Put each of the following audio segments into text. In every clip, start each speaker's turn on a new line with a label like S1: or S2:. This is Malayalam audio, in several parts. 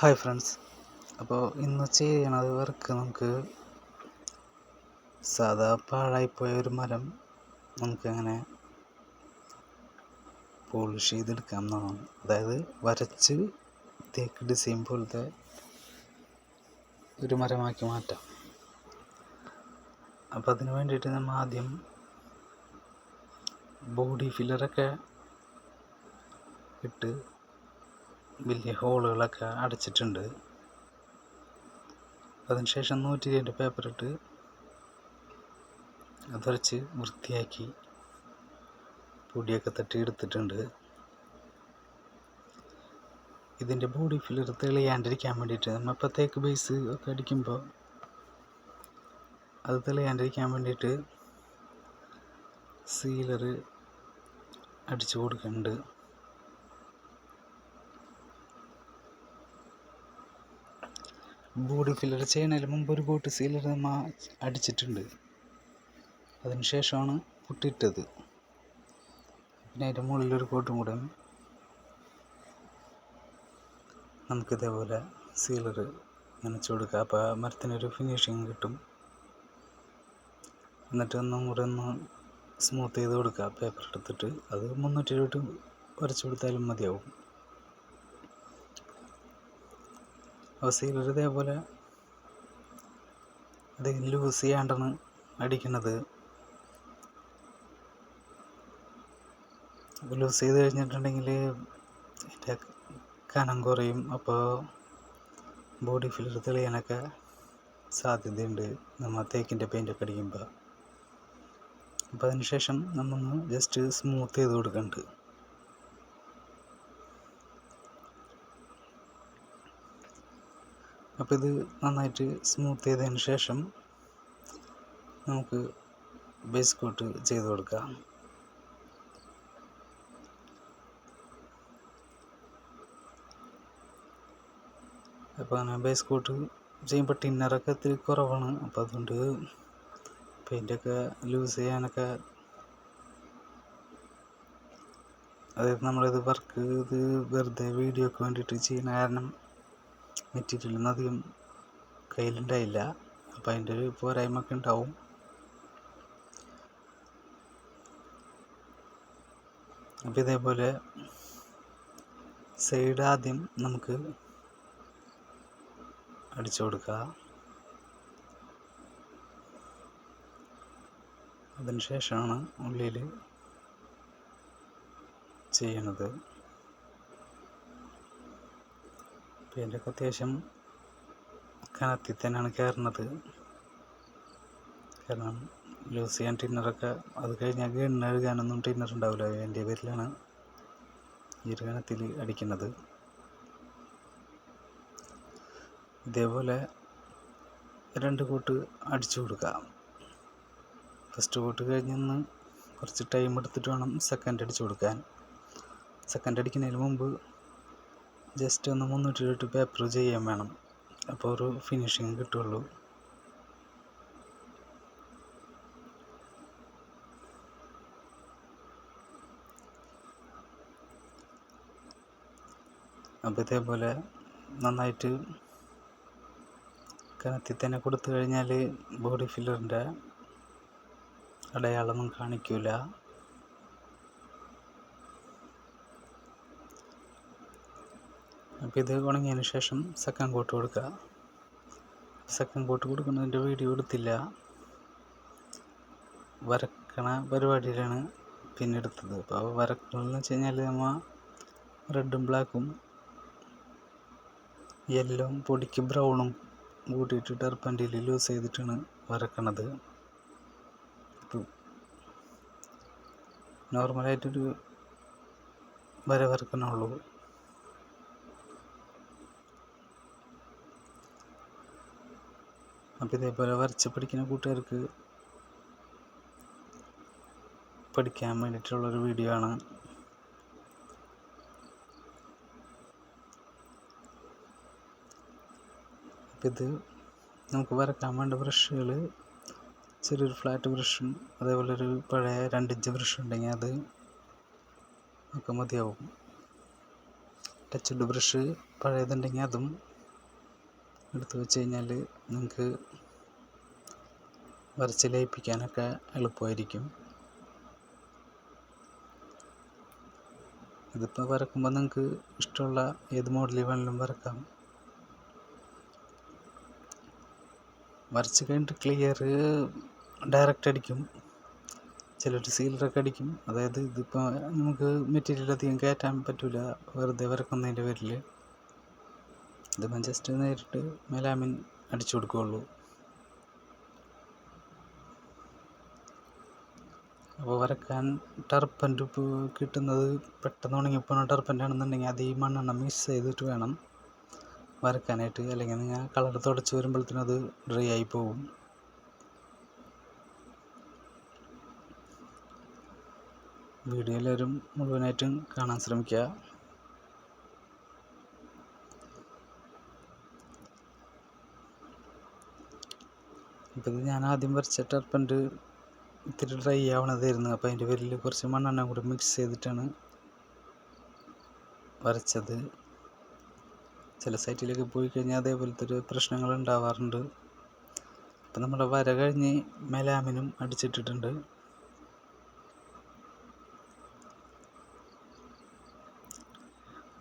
S1: Hi friends. അപ്പോൾ ഇന്ന് ചെയ്യണത് വർക്ക് നമുക്ക് സാധാ പാഴായിപ്പോയ ഒരു മരം നമുക്കങ്ങനെ പോളിഷ് ചെയ്തെടുക്കാം എന്നാണ്. അതായത് വരച്ച് തേക്ക് ഡിസൈൻ പോലത്തെ ഒരു മരമാക്കി മാറ്റാം. അപ്പോൾ അതിന് വേണ്ടിയിട്ട് നമ്മൾ ആദ്യം ബോഡി ഫില്ലറൊക്കെ ഇട്ട് വലിയ ഹോളുകളൊക്കെ അടച്ചിട്ടുണ്ട്. അതിനുശേഷം നൂറ്റി രണ്ട് പേപ്പർ ഇട്ട് അതരച്ച് വൃത്തിയാക്കി പൊടിയൊക്കെ തട്ടി എടുത്തിട്ടുണ്ട്. ഇതിന്റെ ബോഡി ഫില്ലർ തെളിയാണ്ടിരിക്കാൻ വേണ്ടിയിട്ട് നമ്മളിപ്പോൾ തേക്ക് ബേസ് ഒക്കെ അടിക്കുമ്പോൾ അത് തെളിയാണ്ടിരിക്കാൻ വേണ്ടിയിട്ട് സീലർ അടിച്ചു കൊടുക്കുന്നുണ്ട്. ബോഡി ഫില്ലർ ചെയ്യണതിന് മുമ്പ് ഒരു ബോട്ട് സീലർ നമ്മൾ അടിച്ചിട്ടുണ്ട്. അതിന് ശേഷമാണ് പുട്ടിട്ടത്. പിന്നെ അതിന്റെ മുകളിലൊരു കോട്ടും കൂടെ നമുക്കിതേപോലെ സീലർ നനച്ചു കൊടുക്കുക അപ്പോൾ മരത്തിനൊരു ഫിനിഷിങ് കിട്ടും. എന്നിട്ട് ഒന്നും കൂടെ ഒന്ന് സ്മൂത്ത് ചെയ്ത് കൊടുക്കുക പേപ്പർ എടുത്തിട്ട് അത് മുന്നൂറ്റി ഇരുപത് വരച്ചു കൊടുത്താലും മതിയാവും. സീലർ ഇതേപോലെ അത് ലൂസ് ചെയ്യാണ്ടാണ് അടിക്കുന്നത്. ലൂസ് ചെയ്ത് കഴിഞ്ഞിട്ടുണ്ടെങ്കിൽ എന്റെ കനം കുറയും. അപ്പോൾ ബോഡി ഫില്ലർ തെളിയാനൊക്കെ സാധ്യതയുണ്ട്. നമ്മൾ തേക്കിന്റെ പെയിന്റൊക്കെ അടിക്കുമ്പോൾ. അപ്പോൾ അതിന് ശേഷം നമ്മൊന്ന് ജസ്റ്റ് സ്മൂത്ത് ചെയ്ത് കൊടുക്കുന്നുണ്ട് അപ്പോൾ ഇത് നന്നായിട്ട് സ്മൂത്ത് ചെയ്തതിന് ശേഷം നമുക്ക് ബേസ് കോട്ട് ചെയ്ത് കൊടുക്കാം. അപ്പോൾ അങ്ങനെ ബേസ് കോട്ട് ചെയ്യുമ്പോൾ ടിന്നറൊക്കെ ഇത്തിരി കുറവാണ്. അപ്പോൾ അതുകൊണ്ട് പെയിന്റൊക്കെ ലൂസ് ചെയ്യാനൊക്കെ അതായത് നമ്മളിത് വർക്ക് ഇത് വെറുതെ വീഡിയോക്ക് വേണ്ടിയിട്ട് ചെയ്യുന്ന കാരണം മെറ്റീരിയലൊന്നും അധികം കയ്യിലുണ്ടായില്ല. അപ്പോൾ അതിന്റെ ഒരു പോരായ്മ ഉണ്ടാവും. അപ്പോൾ ഇതേപോലെ സൈഡ് ആദ്യം നമുക്ക് അടിച്ചു കൊടുക്കുക. അതിനുശേഷമാണ് ഉള്ളിൽ ചെയ്യണത്. പെയിന്റൊക്കെ അത്യാവശ്യം കനത്തിൽ തന്നെയാണ് കയറുന്നത്. കാരണം ലൂസ് ചെയ്യാൻ ടിന്നറൊക്കെ അത് കഴിഞ്ഞാൽ ഗണ്ണ് എഴുതാനൊന്നും ടിന്നർ ഉണ്ടാവില്ല. അതിന്റെ പേരിലാണ് ഈ ഒരു കനത്തിൽ അടിക്കുന്നത്. ഇതേപോലെ രണ്ട് കൂട്ട് അടിച്ചു കൊടുക്കാം. ഫസ്റ്റ് കൂട്ട് കഴിഞ്ഞൊന്ന് കുറച്ച് ടൈം എടുത്തിട്ട് വേണം സെക്കൻഡ് അടിച്ചു കൊടുക്കാൻ. സെക്കൻഡ് അടിക്കുന്നതിന് മുമ്പ് ജസ്റ്റ് ഒന്ന് മുന്നൂറ്റി ഇരുപത് പേപ്പർ ചെയ്യാൻ വേണം. അപ്പോൾ ഒരു ഫിനിഷിങ് കിട്ടുള്ളൂ. അപ്പോൾ ഇതേപോലെ നന്നായിട്ട് കനത്തിൽ തന്നെ കൊടുത്തു കഴിഞ്ഞാൽ ബോഡി ഫില്ലറിന്റെ അടയാളമൊന്നും കാണിക്കില്ല അപ്പോൾ ഇത് ഉണങ്ങിയതിന് ശേഷം സെക്കൻഡ് കോട്ട് കൊടുക്കുക. സെക്കൻഡ് കോട്ട് കൊടുക്കുന്നതിന്റെ വീഡിയോ എടുത്തില്ല. വരക്കണ പരിപാടിയിലാണ് പിന്നെ എടുത്തത്. അപ്പോൾ വരക്കണമെന്ന് വെച്ച് കഴിഞ്ഞാൽ നമ്മൾ റെഡും ബ്ലാക്കും യെല്ലോ പൊടിക്ക് ബ്രൗണും കൂട്ടിയിട്ട് ടെർപ്പന്റിൽ ലൂസ് ചെയ്തിട്ടാണ് വരക്കണത്. നോർമലായിട്ടൊരു വര വരക്കണുള്ളൂ അപ്പോൾ ഇതേപോലെ വരച്ച് പഠിക്കുന്ന കൂട്ടുകാർക്ക് പഠിക്കാൻ വേണ്ടിയിട്ടുള്ളൊരു വീഡിയോ ആണ്. അപ്പം ഇത് നമുക്ക് വരക്കാൻ വേണ്ട ബ്രഷുകൾ ചെറിയൊരു ഫ്ലാറ്റ് ബ്രഷും അതേപോലെ ഒരു പഴയ രണ്ടിഞ്ച് ബ്രഷ് ഉണ്ടെങ്കിൽ അത് ഒക്കെ മതിയാവും. ടച്ചുഡ് ബ്രഷ് പഴയതുണ്ടെങ്കിൽ അതും എടുത്തു വെച്ച് കഴിഞ്ഞാൽ നിങ്ങൾക്ക് വരച്ച് ലയിപ്പിക്കാനൊക്കെ എളുപ്പമായിരിക്കും. ഇതിപ്പോൾ വരക്കുമ്പോൾ നിങ്ങൾക്ക് ഇഷ്ടമുള്ള ഏത് മോഡലിൽ വേണമെങ്കിലും വരക്കാം. വരച്ച് കഴിഞ്ഞിട്ട് ക്ലിയർ ഡയറക്റ്റ് അടിക്കും. ചിലർ സീലറൊക്കെ അടിക്കും. അതായത് ഇതിപ്പോൾ നമുക്ക് മെറ്റീരിയൽ അധികം കയറ്റാൻ പറ്റില്ല വെറുതെ വരക്കുന്നതിന്റെ പേരിൽ ഇതിപ്പം ജസ്റ്റ് നേരിട്ട് മെലാമിൻ അടിച്ചു കൊടുക്കുകയുള്ളൂ അപ്പോൾ വരയ്ക്കാൻ ടർപ്പന്റ് കിട്ടുന്നത് പെട്ടെന്ന് ഉണങ്ങിപ്പോണ ടർപ്പന്റ് ആണെന്നുണ്ടെങ്കിൽ അത് ഈ മണ്ണെണ്ണ മിക്സ് ചെയ്തിട്ട് വേണം വരക്കാനായിട്ട് അല്ലെങ്കിൽ നിങ്ങൾ കളർ തുടച്ച് വരുമ്പോഴത്തേനും അത് ഡ്രൈ ആയി പോകും വീഡിയോ എല്ലാവരും മുഴുവനായിട്ടും കാണാൻ ശ്രമിക്കുക. ഇപ്പം ഇത് ഞാൻ ആദ്യം വരച്ച ടർപ്പന്റ് ഇത്തിരി ഡ്രൈ ആവണതായിരുന്നു. അപ്പോൾ അതിന്റെ പേരിൽ കുറച്ച് മണ്ണെണ്ണ കൂടി മിക്സ് ചെയ്തിട്ടാണ് വരച്ചത്. ചില സൈറ്റിലൊക്കെ പോയി കഴിഞ്ഞാൽ അതേപോലത്തെ ഒരു പ്രശ്നങ്ങൾ ഉണ്ടാവാറുണ്ട്. അപ്പം നമ്മുടെ വര കഴിഞ്ഞ് മെലാമിനും അടിച്ചിട്ടിട്ടുണ്ട്.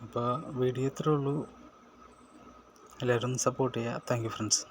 S1: അപ്പോൾ വീഡിയോ ഇത്രേ ഉള്ളൂ. എല്ലാവരും സപ്പോർട്ട് ചെയ്യുക. Thank you friends